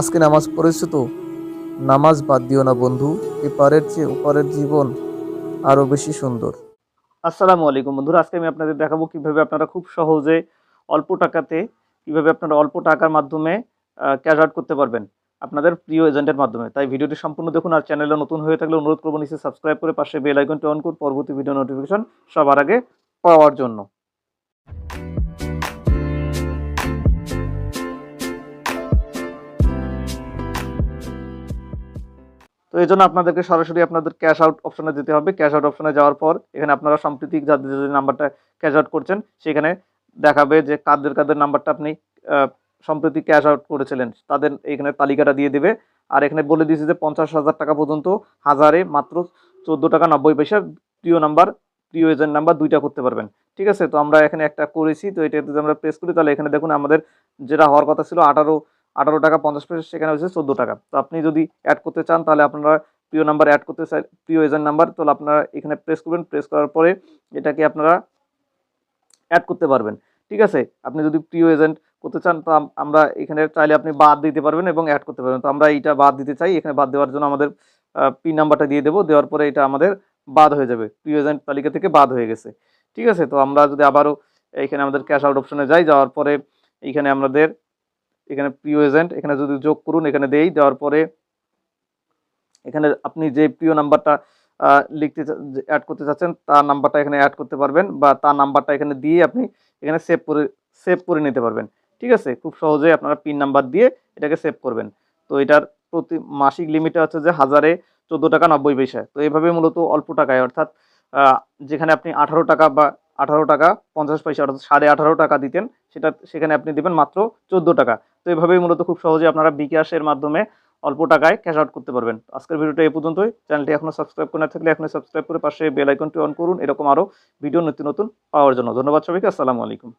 আজকে নামাজ পড়েছো তো? নামাজ বাদ দিও না বন্ধু এপারের চেয়ে ওপারের জীবন আরও বেশি সুন্দর। আসসালামু আলাইকুম বন্ধুরা, আজকে আমি আপনাদের দেখাবো কীভাবে আপনারা খুব সহজে অল্প টাকাতে, কীভাবে আপনারা অল্প টাকার মাধ্যমে ক্যাশ আউট করতে পারবেন আপনাদের প্রিয় এজেন্টের মাধ্যমে। তাই ভিডিওটি সম্পূর্ণ দেখুন আর চ্যানেলে নতুন হয়ে থাকলে অনুরোধ করব নিচে সাবস্ক্রাইব করে পাশে বেল আইকনটি অন করুন, পরবর্তী ভিডিও নোটিফিকেশন সবার আগে পাওয়ার জন্য। তো এই জন্য আপনাদেরকে সরাসরি আপনাদের ক্যাশ আউট অপশনে যেতে হবে। ক্যাশ আউট অপশনে যাওয়ার পর এখানে আপনারা সাম্প্রতিক যাদের যাদের নাম্বারটা ক্যাশ আউট করছেন, সেখানে দেখাবে যে কাদের কাদের নাম্বারটা আপনি সম্প্রতি ক্যাশ আউট করেছিলেন, তাদের এখানে তালিকাটা দিয়ে দেবে। আর এখানে বলে দিয়েছে যে পঞ্চাশ হাজার টাকা পর্যন্ত হাজারে মাত্র চোদ্দ টাকা নব্বই পয়সা প্রিয় নাম্বার প্রিয় এজেন্ট নাম্বার দুইটা করতে পারবেন। ঠিক আছে? তো আমরা এখানে একটা করেছি, তো এটা যদি আমরা প্রেস করি, তাহলে এখানে দেখুন আমাদের যেটা হওয়ার কথা ছিল আঠারো আঠারো টাকা পঞ্চাশ পয়সা, সেখানে হয়েছে চোদ্দ টাকা। তো আপনি যদি অ্যাড করতে চান, তাহলে আপনারা প্রিয় নাম্বার অ্যাড করতে চাই, প্রিয় এজেন্ট নাম্বার তাহলে আপনারা এখানে প্রেস করবেন। প্রেস করার পরে এটাকে আপনারা অ্যাড করতে পারবেন। ঠিক আছে? আপনি যদি প্রিয় এজেন্ট করতে চান, তো আমরা এখানে চাইলে আপনি বাদ দিতে পারবেন এবং অ্যাড করতে পারবেন। তো আমরা এইটা বাদ দিতে চাই, এখানে বাদ দেওয়ার জন্য আমাদের পিন নাম্বারটা দিয়ে দেবো। দেওয়ার পরে এটা আমাদের বাদ হয়ে যাবে। প্রিয় এজেন্ট তালিকা থেকে বাদ হয়ে গেছে। ঠিক আছে? তো আমরা যদি আবারও এখানে আমাদের ক্যাশ আউট অপশনে যাই, যাওয়ার পরে এইখানে আমাদের এখানে প্রিয় এজেন্ট এখানে যদি যোগ করুন, এখানে দেই, দেওয়ার পরে এখানে আপনি যে প্রিয় নাম্বারটা লিখতে অ্যাড করতে চাচ্ছেন তার নাম্বারটা এখানে অ্যাড করতে পারবেন বা তার নাম্বারটা এখানে দিয়ে আপনি এখানে সেভ করে সেভ করে নিতে পারবেন। ঠিক আছে? খুব সহজে আপনারা পিন নাম্বার দিয়ে এটাকে সেভ করবেন। তো এটার প্রতি মাসিক লিমিটে হচ্ছে যে হাজারে চোদ্দ টাকা নব্বই পয়সা। তো এইভাবে মূলত অল্প টাকায়, অর্থাৎ যেখানে আপনি আঠারো টাকা বা আঠারো টাকা, পঞ্চাশ পয়সা, অর্থাৎ সাড়ে আঠারো টাকা দিতেন। সেটা সেখানে আপনি দেবেন মাত্র চোদ্দ টাকা। তো এভাবেই মূলত খুব সহজে আপনারা বিকাশের মাধ্যমে অল্প টাকায় ক্যাশ আউট করতে পারবেন। আজকের ভিডিওটা এই পর্যন্তই। চ্যানেলটি এখনও সাবস্ক্রাইব করে না থাকলে এখনই সাবস্ক্রাইব করে পাশে বেল আইকনটি অন করুন। এরকম আরও ভিডিও নতুন নতুন পাওয়ার জন্য। ধন্যবাদ সবাইকে। আসসালামু আলাইকুম।